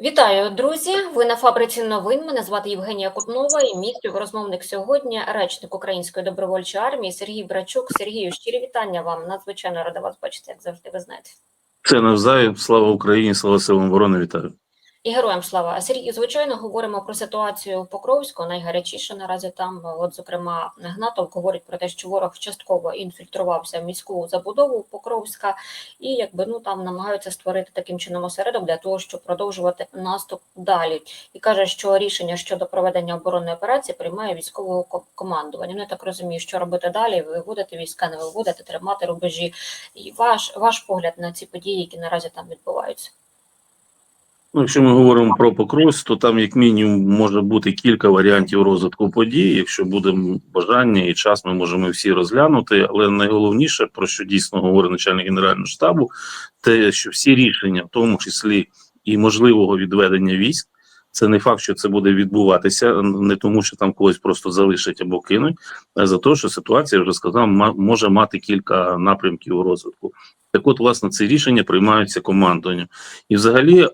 Вітаю, друзі! Ви на фабриці новин. Мене звати Євгенія Кутнова і мій співрозмовник сьогодні, речник Української добровольчої армії Сергій Брачук. Сергію, щирі вітання вам. Надзвичайно рада вас бачити, як завжди, ви знаєте. Це навзаєм. Слава Україні, слава силам оборони. Вітаю. І героям слава Сергій, звичайно, говоримо про ситуацію в Покровську. Найгарячіше наразі там. От, зокрема, Гнатов говорить про те, що ворог частково інфільтрувався в міську забудову Покровська, і якби ну там намагаються створити таким чином осередок для того, щоб продовжувати наступ далі. І каже, що рішення щодо проведення оборонної операції приймає військове ко- командування. Ну я так розумію, що робити далі. Виводити війська, не виводити, тримати рубежі. І ваш ваш погляд на ці події, які наразі там відбуваються. Ну, якщо ми говоримо про Покровськ, то там як мінімум може бути кілька варіантів розвитку подій. Якщо буде бажання і час, ми можемо всі розглянути. Але найголовніше, про що дійсно говорить начальник генерального штабу, те, що всі рішення, в тому числі і можливого відведення військ, це не факт, що це буде відбуватися, не тому, що там когось просто залишать або кинуть, а за те, що ситуація я вже сказав, може мати кілька напрямків розвитку. Так, от, власне, ці рішення приймаються командою. І, взагалі, е,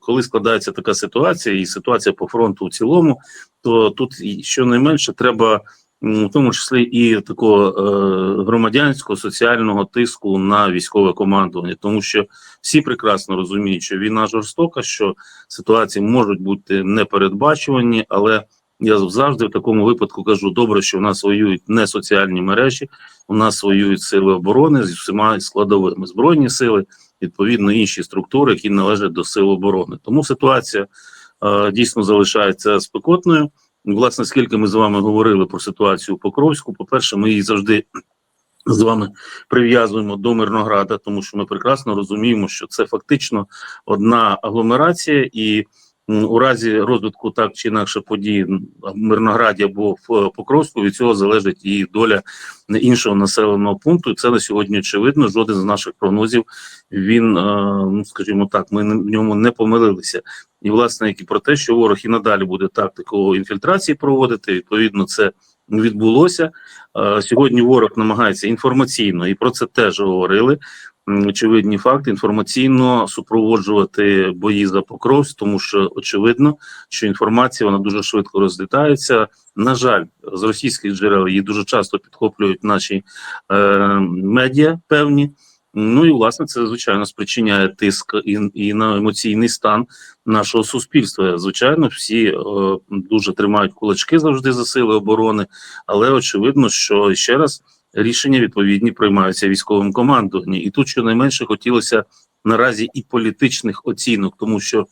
коли складається така ситуація, і ситуація по фронту в цілому, то тут щонайменше треба, в тому числі, і такого е, громадянського соціального тиску на військове командування, тому що всі прекрасно розуміють, що війна жорстока, що ситуації можуть бути непередбачувані, але я завжди в такому випадку кажу: добре, що в нас воюють не соціальні мережі, у нас воюють сили оборони з всіма складовими збройні сили відповідно інші структури, які належать до сил оборони. Тому ситуація е, дійсно залишається спекотною. Власне, скільки ми з вами говорили про ситуацію у Покровську, по-перше, ми її завжди з вами прив'язуємо до Мирнограда, тому що ми прекрасно розуміємо, що це фактично одна агломерація, і у разі розвитку так чи інакше подій в Мирнограді або в е, Покровську від цього залежить і доля іншого населеного пункту. Це на сьогодні очевидно. Жоден з наших прогнозів він, е, ну скажімо так, ми в ньому не помилилися. І власне, як і про те, що ворог і надалі буде тактику інфільтрації проводити. Відповідно, це відбулося. Е, Сьогодні ворог намагається інформаційно, і про це теж говорили. Очевидні факти інформаційно супроводжувати бої за Покровськ, тому що очевидно, що інформація вона дуже швидко розлітається. На жаль, з російських джерел її дуже часто підхоплюють наші е, медіа певні. Ну і власне це звичайно спричиняє тиск і, і на емоційний стан нашого суспільства. Звичайно, всі е, дуже тримають кулачки завжди за сили оборони, але очевидно, що ще раз рішення відповідні приймаються військовим командуванням. І тут щонайменше хотілося наразі і політичних оцінок, тому що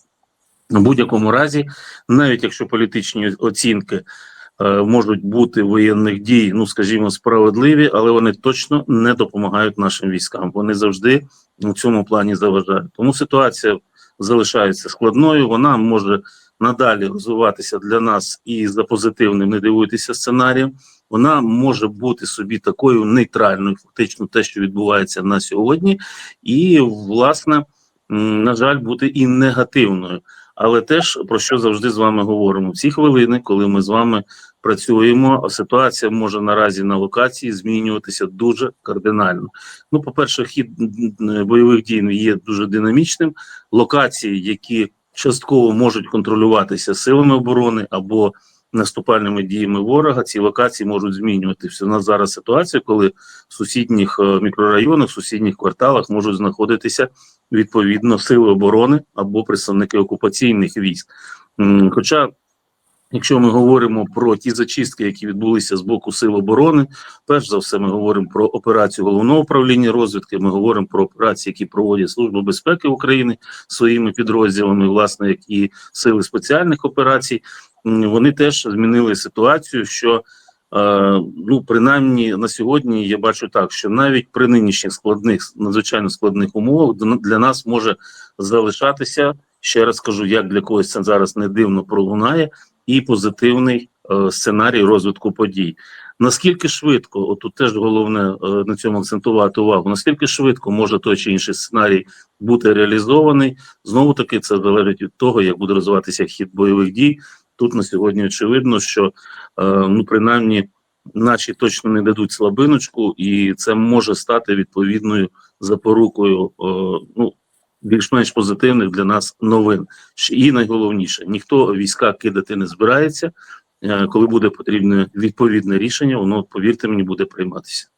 в будь-якому разі, навіть якщо політичні оцінки е, можуть бути воєнних дій, ну скажімо, справедливі, але вони точно не допомагають нашим військам. Вони завжди у цьому плані заважають. Тому ситуація залишається складною. Вона може надалі розвиватися для нас і за позитивним, не дивуйтеся сценарієм. Вона може бути собі такою нейтральною, фактично, те, що відбувається на сьогодні, і власне, на жаль, бути і негативною. Але теж про що завжди з вами говоримо в ці хвилини, коли ми з вами працюємо, ситуація може наразі на локації змінюватися дуже кардинально. Ну, по-перше, хід бойових дій є дуже динамічним. Локації, які частково можуть контролюватися силами оборони або наступальними діями ворога, ці локації можуть змінюватися. У нас зараз ситуація, коли в сусідніх е, мікрорайонах, в сусідніх кварталах можуть знаходитися відповідно сили оборони або представники окупаційних військ. Хоча Якщо ми говоримо про ті зачистки, які відбулися з боку сил оборони, перш за все, ми говоримо про операцію головного управління розвідки. Ми говоримо про операції, які проводять Служба безпеки України своїми підрозділами, власне, як і сили спеціальних операцій. Вони теж змінили ситуацію, що е, ну принаймні на сьогодні я бачу так, що навіть при нинішніх складних надзвичайно складних умовах для- нас може залишатися ще раз кажу, як для когось це зараз не дивно пролунає і позитивний е, сценарій розвитку подій. Наскільки швидко, от тут теж головне е, на цьому акцентувати увагу, наскільки швидко може той чи інший сценарій бути реалізований, знову таки це залежить від того, як буде розвиватися хід бойових дій. Тут на сьогодні очевидно, що е, ну принаймні наші точно не дадуть слабиночку, і це може стати відповідною запорукою ну більш-менш позитивних для нас новин. І найголовніше, ніхто війська кидати не збирається. Е, Коли буде потрібне відповідне рішення, воно, повірте мені, буде прийматися.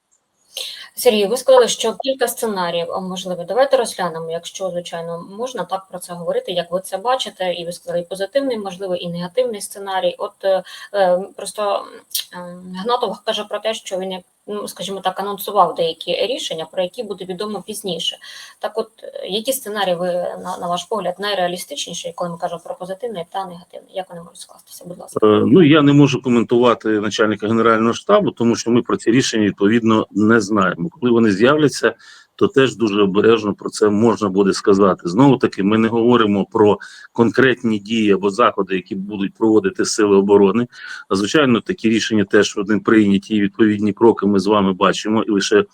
Сергій, ви сказали, що кілька сценаріїв можливо. Давайте розглянемо, якщо звичайно можна так про це говорити, як ви це бачите, і ви сказали і позитивний, можливо, і негативний сценарій. От е, е, просто е, Гнатов каже про те, що він, ну, скажімо так, анонсував деякі рішення, про які буде відомо пізніше. Так, от е, які сценарії ви на, на ваш погляд найреалістичніші, коли ми кажемо про позитивний та негативний? Як вони можуть скластися? Будь ласка. Е, Ну я не можу коментувати начальника генерального штабу, тому що ми про ці рішення відповідно не знаємо. Коли вони з'являться, то теж дуже обережно про це можна буде сказати. Знову таки, ми не говоримо про конкретні дії або заходи, які будуть проводити сили оборони. А звичайно, такі рішення теж вони прийняті і відповідні кроки ми з вами бачимо. І лише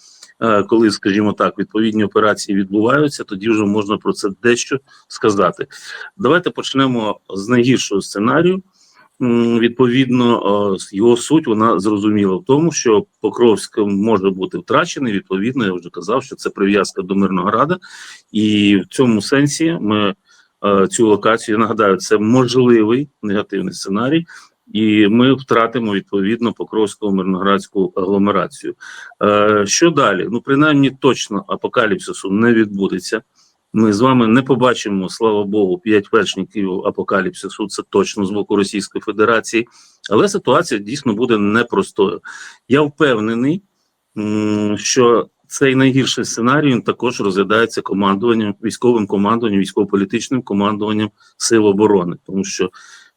е, коли, скажімо так, відповідні операції відбуваються, тоді вже можна про це дещо сказати. Давайте почнемо з найгіршого сценарію. Відповідно, е, його суть вона зрозуміла в тому, що Покровськ може бути втрачений. Відповідно, я вже казав, що це прив'язка до Мирнограда, і в цьому сенсі ми е, цю локацію я нагадаю, це можливий негативний сценарій, і ми втратимо відповідно Покровську мирноградську агломерацію. Е, Що далі? Ну, принаймні, точно апокаліпсису не відбудеться. Ми з вами не побачимо, слава Богу, п'ять вершників апокаліпсису. Це точно з боку Російської Федерації, але ситуація дійсно буде непростою. Я впевнений, що цей найгірший сценарій також розглядається командуванням, військовим командуванням, військово-політичним командуванням сил оборони, тому що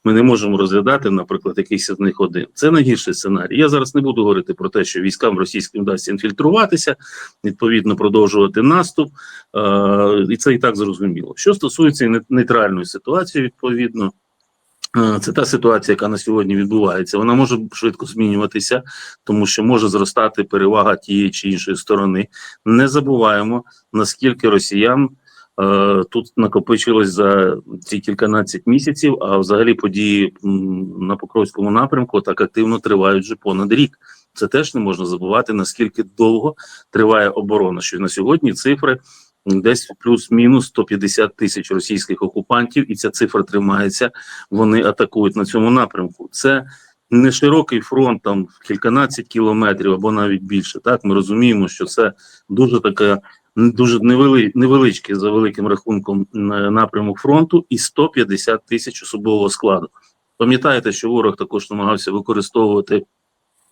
ми не можемо розглядати, наприклад, якийсь з них один. Це найгірший сценарій. Я зараз не буду говорити про те, що військам російським вдасться інфільтруватися, відповідно продовжувати наступ. Е, і це і так зрозуміло. Що стосується нейтральної ситуації, відповідно. е, Це та ситуація, яка на сьогодні відбувається. Вона може швидко змінюватися, тому що може зростати перевага тієї чи іншої сторони. Не забуваємо, наскільки росіян тут накопичилось за ці кільканадцять місяців, а взагалі події на Покровському напрямку так активно тривають вже понад рік. Це теж не можна забувати, наскільки довго триває оборона. Що на сьогодні цифри десь плюс-мінус 150 тисяч російських окупантів, і ця цифра тримається. Вони атакують на цьому напрямку. Це не широкий фронт, там кільканадцять кілометрів або навіть більше. Так ми розуміємо, що це дуже така. Дуже невели, невеличкий за великим рахунком е, напрямок фронту і 150 тисяч особового складу. Пам'ятаєте, що ворог також намагався використовувати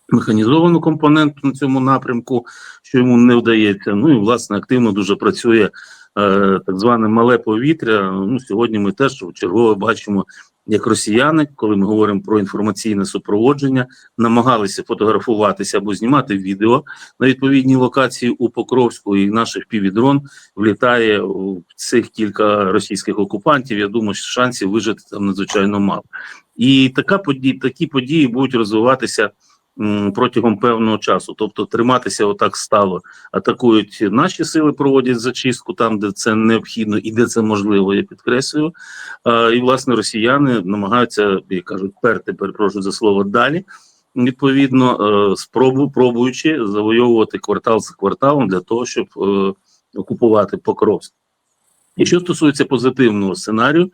механізовану компоненту на цьому напрямку, що йому не вдається. Ну і власне активно дуже працює е, так зване мале повітря. Ну сьогодні ми теж чергове бачимо, як росіяни, коли ми говоримо про інформаційне супроводження, намагалися фотографуватися або знімати відео на відповідній локації у Покровську, і наших півдрон влітає в цих кілька російських окупантів. Я думаю, що шансів вижити там надзвичайно мало. І така подія, такі події будуть розвиватися протягом певного часу, тобто триматися отак стало. Атакують наші сили, проводять зачистку там, де це необхідно і де це можливо, я підкреслюю. І власне росіяни намагаються, як кажуть, перти, перепрошую за слово далі. Відповідно, е, спробу пробуючи завойовувати квартал за кварталом для того, щоб е, окупувати Покровськ. І що стосується позитивного сценарію,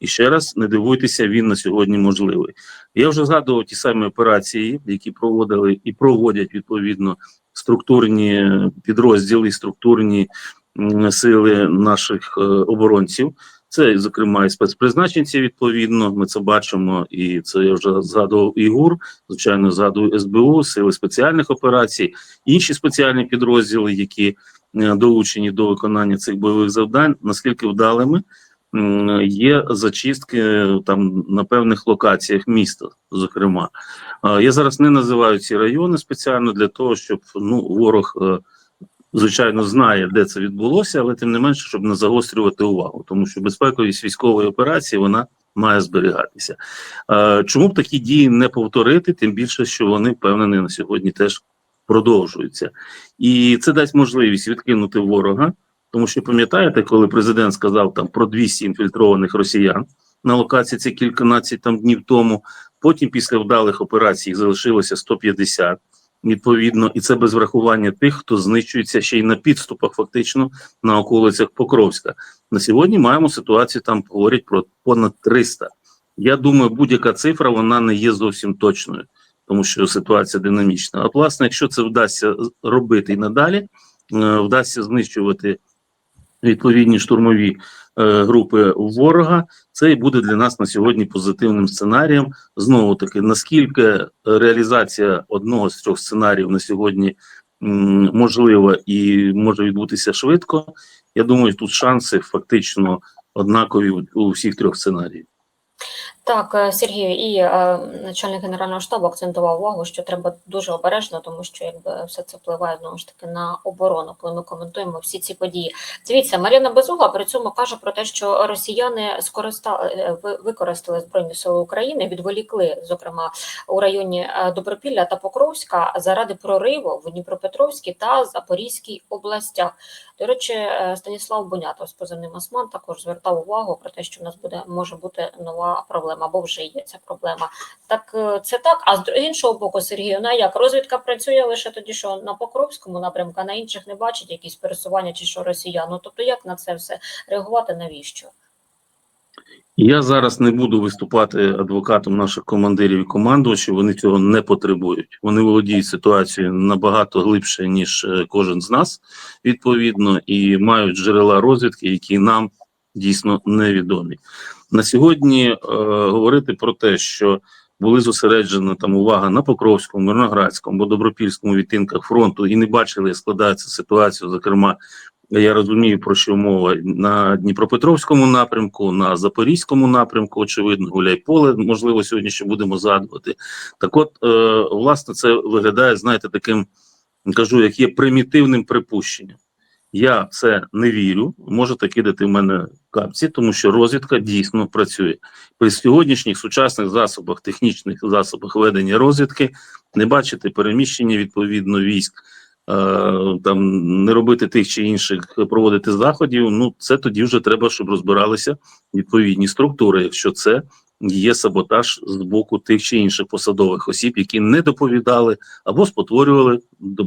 і ще раз не дивуйтеся, він на сьогодні можливий. Я вже згадував ті самі операції, які проводили і проводять відповідно структурні підрозділи, структурні сили наших е, оборонців. Це, зокрема, і спецпризначенці, відповідно, ми це бачимо, і це я вже згадував і ГУР, звичайно, згадую СБУ, сили спеціальних операцій, інші спеціальні підрозділи, які е, долучені до виконання цих бойових завдань, наскільки вдалими є зачистки е, там на певних локаціях міста, зокрема. Я зараз не називаю ці райони спеціально для того, щоб ну ворог. е, Звичайно, знає, де це відбулося, але тим не менше, щоб не загострювати увагу, тому що безпековість військової операції вона має зберігатися. Чому б такі дії не повторити? Тим більше, що вони впевнений на сьогодні теж продовжуються, і це дасть можливість відкинути ворога, тому що пам'ятаєте, коли президент сказав там про 200 інфільтрованих росіян на локації це кільканадцять там днів тому. Потім, після вдалих операцій, їх залишилося 150. відповідно, і це без врахування тих, хто знищується ще й на підступах, фактично на околицях Покровська. На сьогодні маємо ситуацію, там говорять про понад 300. Я думаю, будь-яка цифра вона не є зовсім точною, тому що ситуація динамічна. От, власне, якщо це вдасться робити і надалі, е, вдасться знищувати відповідні штурмові е, групи ворога, це і буде для нас на сьогодні позитивним сценарієм. Знову таки, наскільки реалізація одного з трьох сценаріїв на сьогодні м, можлива і може відбутися швидко, я думаю, тут шанси фактично однакові у- всіх трьох сценаріїв. Так, е, Сергію, і е, начальник генерального штабу акцентував увагу, що треба дуже обережно, тому що якби все це впливає знову ж таки на оборону, коли ми коментуємо всі ці події. Дивіться, Марина Безугла при цьому каже про те, що росіяни скористали е, ви- використали збройні сили України, відволікли, зокрема у районі е, Добропілля та Покровська заради прориву в Дніпропетровській та Запорізькій областях. До речі, е, Станіслав Бунятов з позивним Осман також звертав увагу про те, що в нас буде може бути нова проблема бо вже є ця проблема. Так е, це так. А з іншого боку, Сергію, на як розвідка працює лише тоді, що на Покровському напрямку, а на інших не бачить якісь пересування чи що росіян. Ну тобто, як на це все реагувати? Навіщо? Я зараз не буду виступати адвокатом наших командирів і командувачів. Вони цього не потребують. Вони володіють ситуацією набагато глибше ніж е, кожен з нас, відповідно, і мають джерела розвідки, які нам дійсно невідомі. На сьогодні е, говорити про те, що були зосереджена там увага на Покровському, Мирноградському або Добропільському відтинках фронту і не бачили, як складається ситуацію, зокрема я розумію, про що мова на Дніпропетровському напрямку, на Запорізькому напрямку, очевидно, Гуляйполе, можливо, сьогодні ще будемо згадувати. Так от, е, власне, це виглядає, знаєте, таким, кажу, як є примітивним припущенням. Я це не вірю, можете кидати в мене капці, тому що розвідка дійсно працює. При сьогоднішніх сучасних засобах, технічних засобах ведення розвідки не бачити переміщення відповідно військ там не робити тих чи інших проводити заходів. Ну це тоді вже треба, щоб розбиралися відповідні структури, якщо це є саботаж з боку тих чи інших посадових осіб, які не доповідали або спотворювали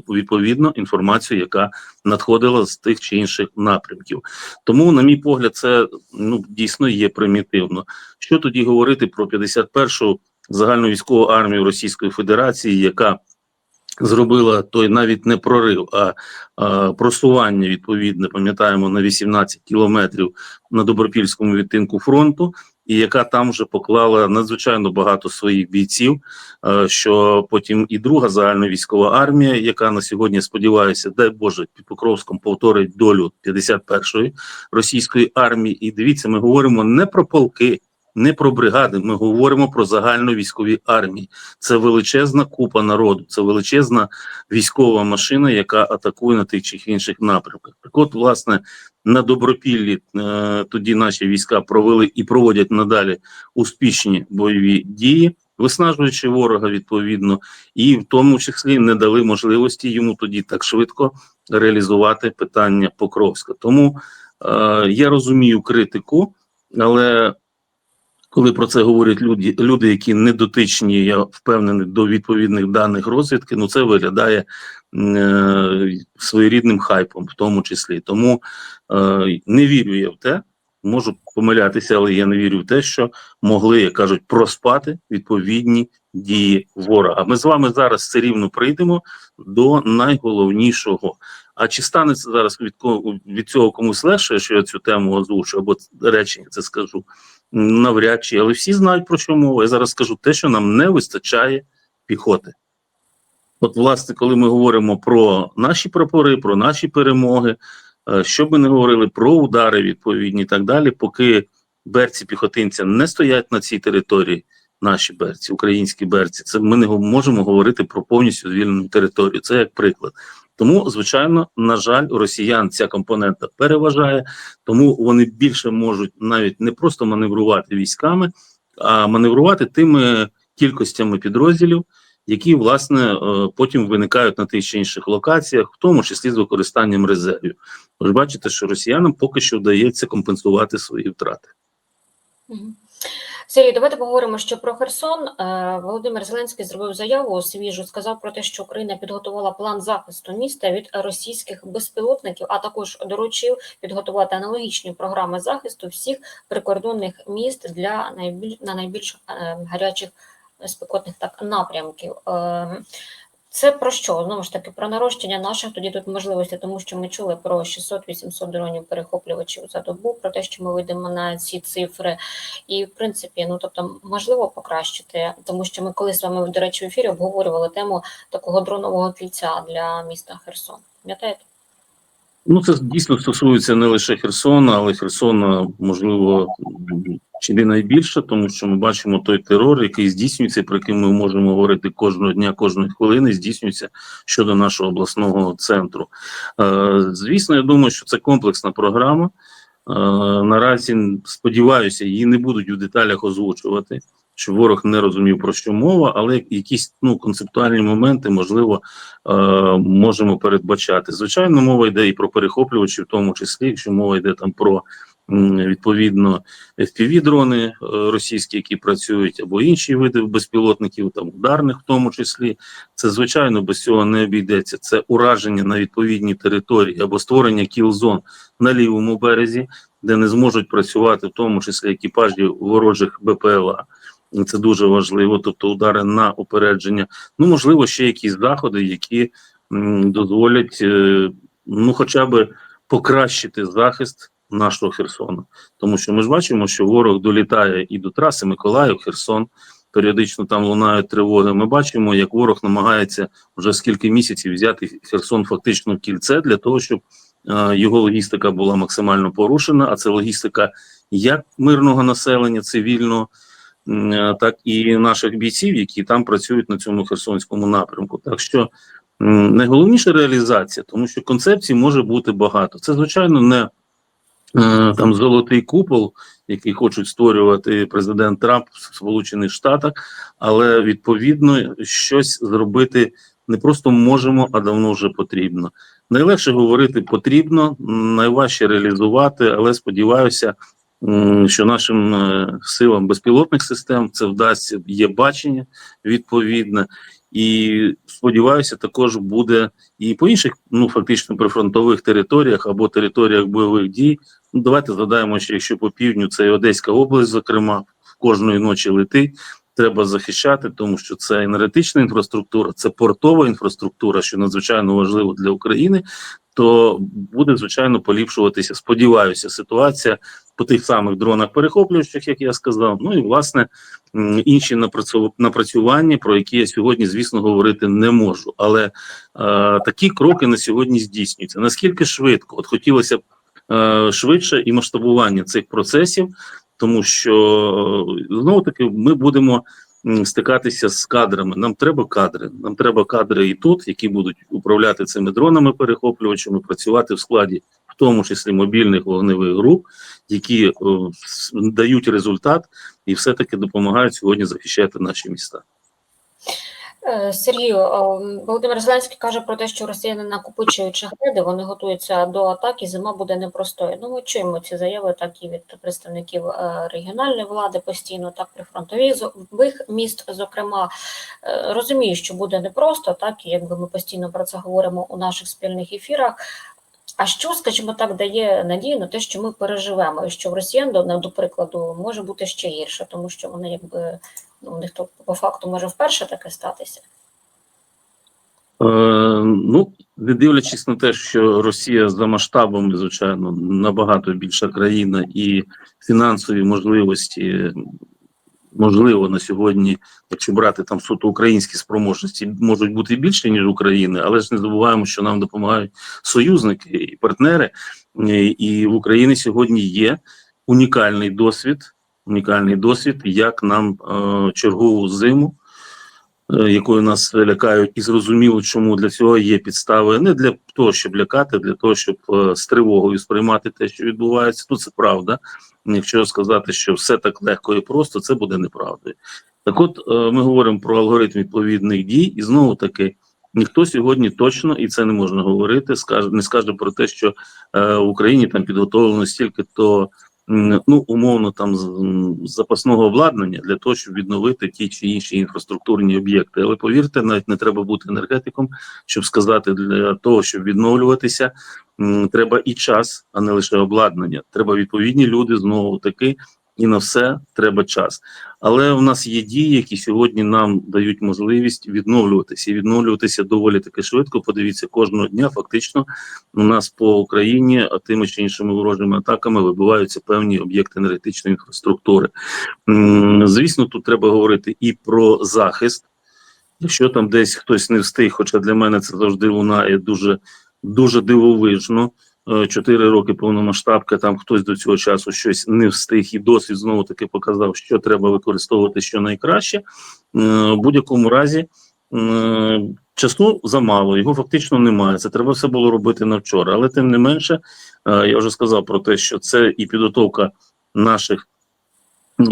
відповідно інформацію, яка надходила з тих чи інших напрямків. Тому, на мій погляд, це ну дійсно є примітивно. Що тоді говорити про 51-у загальну військову армію Російської Федерації, яка зробила той навіть не прорив, а, а просування відповідне, пам'ятаємо, на 18 кілометрів на добропільському відтинку фронту, і яка там вже поклала надзвичайно багато своїх бійців. е, Що потім і друга загальна військова армія, яка на сьогодні сподіваюся, дай Боже, під Покровськом повторить долю 51-ї російської армії. І дивіться, ми говоримо не про полки. Не про бригади, ми говоримо про загальну військові армії. Це величезна купа народу, це величезна військова машина, яка атакує на тих чи інших напрямках. Так от, власне, на добропіллі е, тоді наші війська провели і проводять надалі успішні бойові дії, виснажуючи ворога відповідно, і в тому числі не дали можливості йому тоді так швидко реалізувати питання Покровська. Тому е, я розумію критику, але коли про це говорять люди, люди, які не дотичні, я впевнений, до відповідних даних розвідки, ну це виглядає е, своєрідним хайпом, в тому числі. Тому е, не вірю я в те, можу помилятися, але я не вірю в те, що могли, як кажуть, проспати відповідні дії ворога. Ми з вами зараз все рівно прийдемо до найголовнішого. А чи стане це зараз від, від цього комусь легше, що я цю тему озвучу, або речення це скажу? Навряд чи, але всі знають про що мова. Я зараз скажу те, що нам не вистачає піхоти. От, власне, коли ми говоримо про наші прапори, про наші перемоги, е, що би не говорили про удари відповідні і так далі, поки берці піхотинця не стоять на цій території, наші берці, українські берці, це ми не можемо говорити про повністю звільнену територію. Це як приклад. Тому, звичайно, на жаль, у росіян ця компонента переважає, тому вони більше можуть навіть не просто маневрувати військами, а маневрувати тими кількостями підрозділів, які власне е, потім виникають на тих чи інших локаціях, в тому числі з використанням резервів. Ви бачите, що росіянам поки що вдається компенсувати свої втрати. Сергій, давайте поговоримо ще про Херсон. Е, Володимир Зеленський зробив заяву свіжу. Сказав про те, що Україна підготувала план захисту міста від російських безпілотників, а також доручив підготувати аналогічні програми захисту всіх прикордонних міст для найбільш на найбільш е, гарячих спекотних так напрямків. Це про що? Знову ж таки, про нарощення наших тоді тут можливостей, тому що ми чули про 600-800 дронів перехоплювачів за добу, про те, що ми вийдемо на ці цифри. І в принципі, ну тобто, можливо покращити, тому що ми колись з вами, до речі, в ефірі обговорювали тему такого дронового кільця для міста Херсон. Пам'ятаєте? Ну, це дійсно стосується не лише Херсона, але Херсона, можливо, чи не найбільше, тому що ми бачимо той терор, який здійснюється, про який ми можемо говорити кожного дня, кожної хвилини, здійснюється щодо нашого обласного центру. Е, Звісно, я думаю, що це комплексна програма. Е, Наразі сподіваюся, її не будуть у деталях озвучувати. Що ворог не розумів про що мова, але якісь ну концептуальні моменти можливо е, можемо передбачати. Звичайно, мова йде і про перехоплювачі, в тому числі, якщо мова йде там про відповідно fpv дрони е, російські, які працюють, або інші види безпілотників, там ударних, в тому числі, це звичайно без цього не обійдеться. Це ураження на відповідній території або створення кіл-зон на лівому березі, де не зможуть працювати, в тому числі екіпажі ворожих БПЛА. Це дуже важливо, тобто удари на опередження. Ну, можливо, ще якісь заходи, які дозволять, е, ну, хоча б покращити захист нашого Херсону. Тому що ми ж бачимо, що ворог долітає і до траси Миколаїв, Херсон. Періодично там лунають тривоги. Ми бачимо, як ворог намагається вже скільки місяців взяти Херсон фактично в кільце для того, щоб е, його логістика була максимально порушена. А це логістика як мирного населення, цивільного, е, так і наших бійців, які там працюють на цьому херсонському напрямку. Так що м, найголовніше реалізація, тому що концепцій може бути багато. Це звичайно не е, там золотий купол, який хочуть створювати президент Трамп в Сполучених Штатах, але відповідно щось зробити не просто можемо, а давно вже потрібно. Найлегше говорити потрібно, найважче реалізувати, але сподіваюся, що нашим е, силам безпілотних систем це вдасться, є бачення відповідне. І сподіваюся, також буде і по інших, ну фактично прифронтових територіях або територіях бойових дій. Ну, давайте згадаємо, що якщо по півдню це і Одеська область, зокрема, кожної ночі летить. Треба захищати, тому що це енергетична інфраструктура, це портова інфраструктура, що надзвичайно важливо для України. То буде звичайно поліпшуватися. Сподіваюся, ситуація по тих самих дронах перехоплюючих, як я сказав. Ну і власне інші напрацю- напрацювання, про які я сьогодні, звісно, говорити не можу. Але е, такі кроки на сьогодні здійснюються. Наскільки швидко? От хотілося б е, швидше і масштабування цих процесів, тому що е, знову таки ми будемо стикатися з кадрами. Нам треба кадри. Нам треба кадри і тут, які будуть управляти цими дронами перехоплювачами, працювати в складі, в тому числі мобільних вогневих груп, які о, дають результат і все-таки допомагають сьогодні захищати наші міста. Е, Сергію, е, Володимир Зеленський каже про те, що росіяни накопичують шахеди, вони готуються до атаки, зима буде непростою. Ну, ми чуємо ці заяви так і від представників е, регіональної влади постійно, так при фронтових міст. Зокрема, розумію, що буде непросто, так і якби ми постійно про це говоримо у наших спільних ефірах. А що, скажімо так, дає надію на те, що ми переживемо, і що в росіян, до, прикладу, може бути ще гірше, тому що вони якби ну, у них то по факту може вперше таке статися. Е, ну, не дивлячись на те, що Росія за масштабами, звичайно, набагато більша країна і фінансові можливості, можливо, на сьогодні, якщо брати там суто українські спроможності, можуть бути більше, ніж України, але ж не забуваємо, що нам допомагають союзники і партнери. І в Україні сьогодні є унікальний досвід, унікальний досвід, як нам е, чергову зиму якою нас лякають, і зрозуміло, чому для цього є підстави не для того, щоб лякати, для того, щоб е, з тривогою сприймати те, що відбувається. Тут це правда. Якщо сказати, що все так легко і просто, це буде неправдою. Так, от е, ми говоримо про алгоритм відповідних дій, і знову таки. Ніхто сьогодні точно і це не можна говорити. Скаже, не скаже про те, що е, в Україні там підготовлено стільки то ну умовно там запасного обладнання для того, щоб відновити ті чи інші інфраструктурні об'єкти. Але повірте, навіть не треба бути енергетиком, щоб сказати, для того, щоб відновлюватися, треба і час, а не лише обладнання. Треба відповідні люди знову таки, і на все треба час. Але у нас є дії, які сьогодні нам дають можливість відновлюватися і відновлюватися доволі таки швидко. Подивіться, кожного дня фактично у нас по Україні тими чи іншими ворожими атаками вибиваються певні об'єкти енергетичної інфраструктури. Звісно, тут треба говорити і про захист. Якщо там десь хтось не встиг, хоча для мене це завжди лунає дуже, дуже дивовижно. Е, Чотири роки повномасштабка, там хтось до цього часу щось не встиг, і досвід знову таки показав, що треба використовувати що найкраще. Е, В будь-якому разі е, часу замало, його фактично немає. Це треба все було робити на вчора. Але тим не менше, я вже сказав про те, що це і підготовка наших. Е,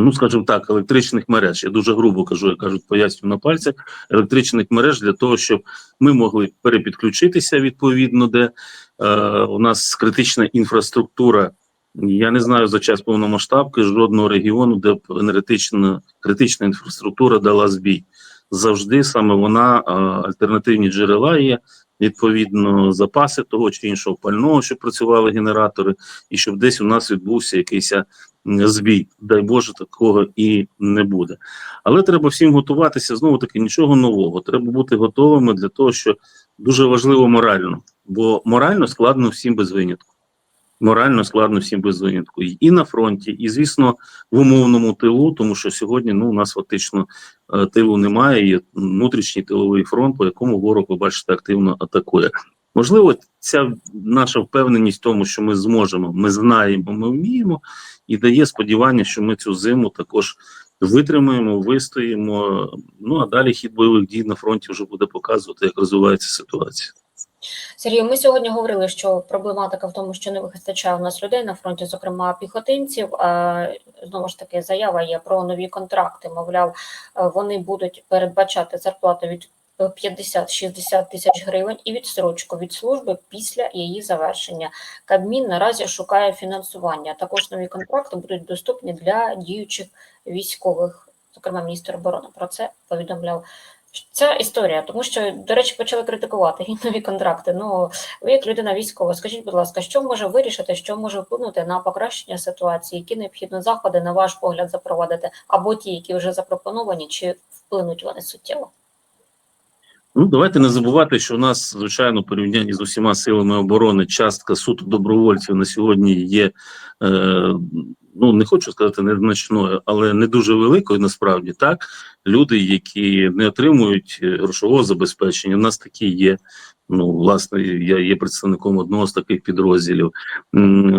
Ну, скажімо так, електричних мереж. Я дуже грубо кажу, я кажуть, поясню на пальцях електричних мереж для того, щоб ми могли перепідключитися відповідно, де е, у нас критична інфраструктура. Я не знаю за час повномасштабки жодного регіону, де б енергетична критична інфраструктура дала збій. Завжди саме вона е, альтернативні джерела є. Відповідно, запаси того чи іншого пального, щоб працювали генератори, і щоб десь у нас відбувся якийсь м, збій. Дай Боже, такого і не буде. Але треба всім готуватися знову таки нічого нового. Треба бути готовими для того, що дуже важливо морально, бо морально складно всім без винятку. Морально складно всім без винятку. І на фронті, і звісно, в умовному тилу, тому що сьогодні ну, у нас фактично е, тилу немає. Є внутрішній тиловий фронт, по якому ворог, ви бачите, активно атакує. Можливо, ця наша впевненість в тому, що ми зможемо, ми знаємо, ми вміємо, і дає сподівання, що ми цю зиму також витримаємо, вистоїмо. Ну а далі хід бойових дій на фронті вже буде показувати, як розвивається ситуація. Сергій, ми сьогодні говорили, що проблематика в тому, що не вистачає у нас людей на фронті, зокрема піхотинців. Знову ж таки, заява є про нові контракти. Мовляв, е, вони будуть передбачати зарплату від 50-60 тисяч гривень і відстрочку від служби після її завершення. Кабмін наразі шукає фінансування. Також нові контракти будуть доступні для діючих військових, зокрема міністр оборони. Про це повідомляв. Ця історія, тому що, до речі, почали критикувати нові контракти. Ну, ви як людина військова, скажіть, будь ласка, що може вирішити, що може вплинути на покращення ситуації, які необхідно заходи, на ваш погляд, запровадити, або ті, які вже запропоновані, чи вплинуть вони суттєво? Ну, давайте не забувати, що у нас, звичайно, порівнянні з усіма силами оборони, частка суто добровольців на сьогодні є, е, ну не хочу сказати незначною, але не дуже великою. Насправді так. Люди, які не отримують е, грошового забезпечення, у нас такі є. Ну, власне, я є представником одного з таких підрозділів.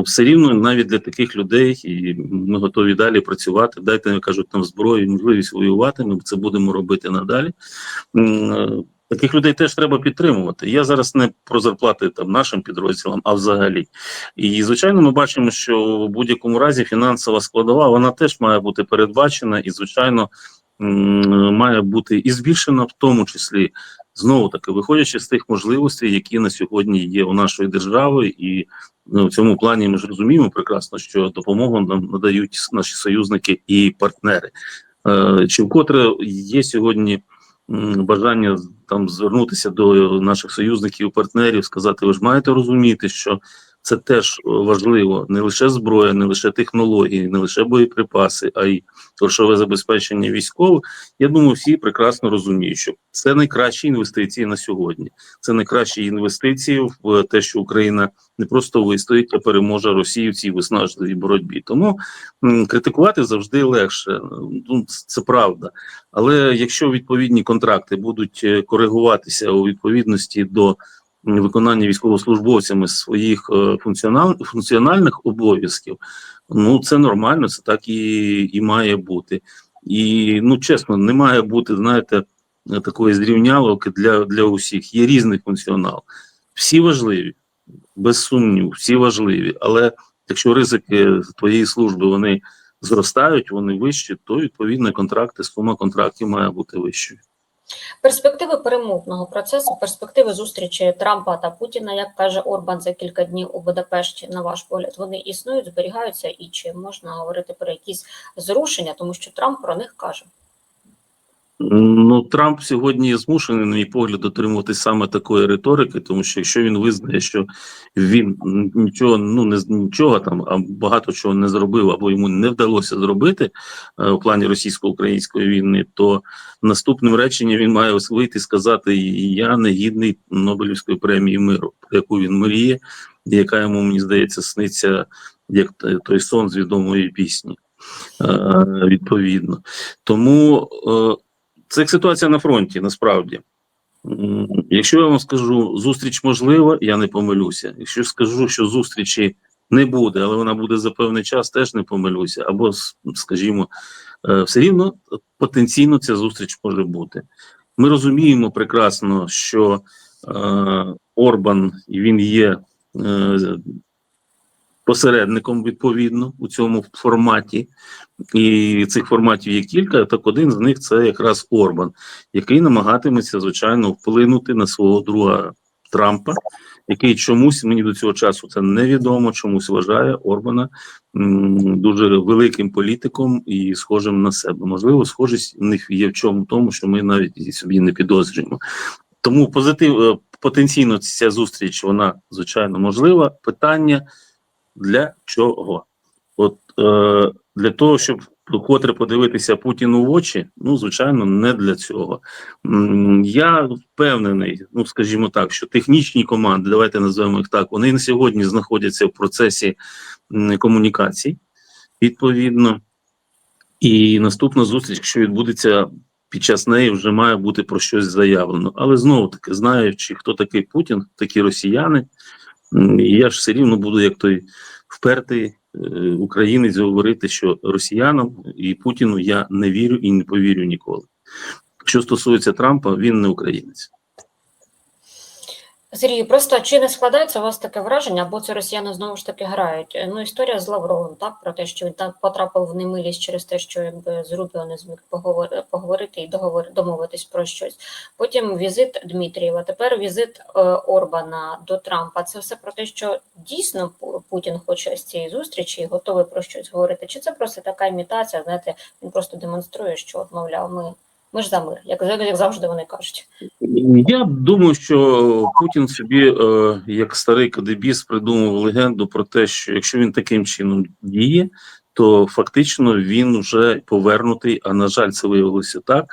Все рівно навіть для таких людей, і ми готові далі працювати. Дайте кажуть нам зброю, можливість воювати. Ми це будемо робити надалі. Таких людей теж треба підтримувати. Я зараз не про зарплати там нашим підрозділам, а взагалі. І звичайно, ми бачимо, що в будь-якому разі фінансова складова вона теж має бути передбачена, і звичайно має бути і збільшена, в тому числі знову таки виходячи з тих можливостей, які на сьогодні є у нашої держави, і ну, в цьому плані ми ж розуміємо прекрасно, що допомогу нам надають наші союзники і партнери. Е, чи вкотре є сьогодні бажання там звернутися до наших союзників, партнерів, сказати, ви ж маєте розуміти, що це теж е, важливо не лише зброя, не лише технології, не лише боєприпаси, а й грошове забезпечення військових. Я думаю, всі прекрасно розуміють, що це найкращі інвестиції на сьогодні. Це найкращі інвестиції в те, що Україна не просто вистоїть, а переможе Росію в цій виснажливій боротьбі. Тому м, критикувати завжди легше. Ну, це правда. Але якщо відповідні контракти будуть е, коригуватися у відповідності до виконання військовослужбовцями своїх е, функціональних обов'язків, ну це нормально, це так і, і має бути. І ну чесно, не має бути, знаєте, такої зрівняловки для, для усіх. Є різний функціонал. Всі важливі, без сумніву, всі важливі. Але якщо ризики твоєї служби вони зростають, вони вищі, то відповідно контракти, сума контрактів має бути вищою. Перспективи перемовного процесу, перспективи зустрічі Трампа та Путіна, як каже Орбан за кілька днів у Будапешті, на ваш погляд, вони існують, зберігаються, і чи можна говорити про якісь зрушення, тому що Трамп про них каже. Ну, Трамп сьогодні змушений, на мій погляд, дотримуватись саме такої риторики, тому що якщо він визнає, що він нічого, ну не нічого там, а багато чого не зробив, або йому не вдалося зробити е, в плані російсько-української війни, то наступним реченням він має вийти і сказати: Я не гідний Нобелівської премії миру, про яку він мріє, і яка йому мені здається сниться як той сон з відомої пісні. Е, Відповідно, тому е, це як ситуація на фронті, насправді. Якщо я вам скажу, зустріч можлива, я не помилюся. Якщо скажу, що зустрічі не буде, але вона буде за певний час, теж не помилюся. Або, скажімо, е, все рівно потенційно ця зустріч може бути. Ми розуміємо прекрасно, що е, Орбан він є е, посередником відповідно у цьому форматі, і цих форматів є кілька. Так один з них це якраз Орбан, який намагатиметься звичайно вплинути на свого друга Трампа, який чомусь мені до цього часу це невідомо, чомусь вважає Орбана дуже великим політиком і схожим на себе. Можливо, схожість в них є в чому тому, що ми навіть собі не підозрюємо. Тому позитив е, потенційно ця зустріч, вона звичайно можлива. Питання для чого? От е, для того, щоб вкотре подивитися Путіну в очі, ну звичайно, не для цього. Я впевнений, ну скажімо так, що технічні команди, давайте назвемо їх так, вони на сьогодні знаходяться в процесі комунікацій, відповідно. І наступна зустріч, якщо відбудеться під час неї, вже має бути про щось заявлено. Але знову таки, знаючи, хто такий Путін, такі росіяни, я ж все рівно буду як той впертий е, українець говорити, що росіянам і Путіну я не вірю і не повірю ніколи. Що стосується Трампа, він не українець. Сергій, просто чи не складається у вас таке враження, або це росіяни знову ж таки грають? Ну, історія з Лавровим, так, про те, що він там потрапив в немилість через те, що якби з Рубіо не зміг поговори- поговорити і договор, домовитись про щось. Потім візит Дмитрієва, тепер візит е, Орбана до Трампа. Це все про те, що дійсно Путін хоче з цієї зустрічі і готовий про щось говорити. Чи це просто така імітація? Знаєте, він просто демонструє, що мовляв, ми, ми ж за мир, як, як завжди вони кажуть. Я думаю, що Путін собі, е, як старий кадебіс, придумав легенду про те, що якщо він таким чином діє, то фактично він вже повернутий. А на жаль, це виявилося так.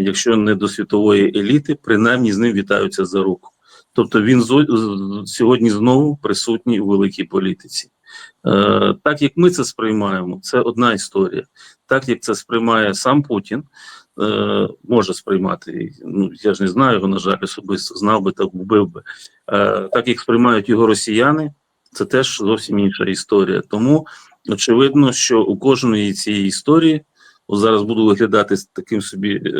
Якщо не до світової еліти, принаймні з ним вітаються за руку. Тобто він сьогодні знову присутній у великій політиці. Е, так як ми це сприймаємо, це одна історія. Так як це сприймає сам Путін, е, може сприймати. Ну я ж не знаю його, на жаль, особисто знав би так вбив би. Е, так як сприймають його росіяни, це теж зовсім інша історія. Тому очевидно, що у кожної цієї історії. Зараз буду виглядати таким собі е,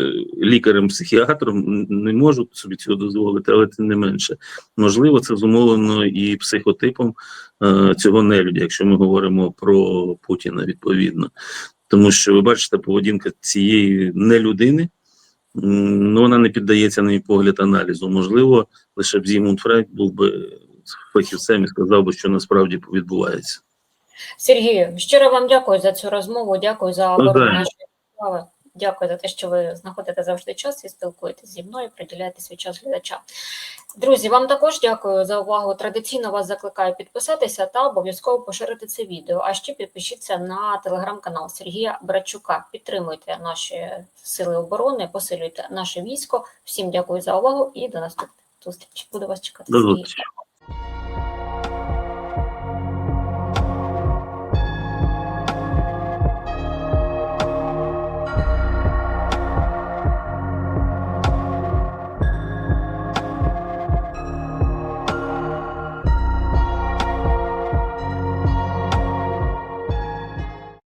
лікарем-психіатром, не можу собі цього дозволити, але тим не менше. Можливо, це зумовлено і психотипом е, цього нелюдя, якщо ми говоримо про Путіна відповідно. Тому що ви бачите, поведінка цієї не людини, ну, вона не піддається, на мій погляд, аналізу. Можливо, лише б Зімунд Фрейд був би фахівцем і сказав би, що насправді відбувається. Сергію, щиро вам дякую за цю розмову. Дякую за оборону нашої справи. Дякую за те, що ви знаходите завжди час і спілкуєтесь зі мною, приділяєте свій час глядачам. Друзі, вам також дякую за увагу. Традиційно вас закликаю підписатися та обов'язково поширити це відео. А ще підпишіться на телеграм-канал Сергія Брачука. Підтримуйте наші сили оборони, посилюйте наше військо. Всім дякую за увагу і до наступних зустрічей. Буду вас чекати. До зустрічі.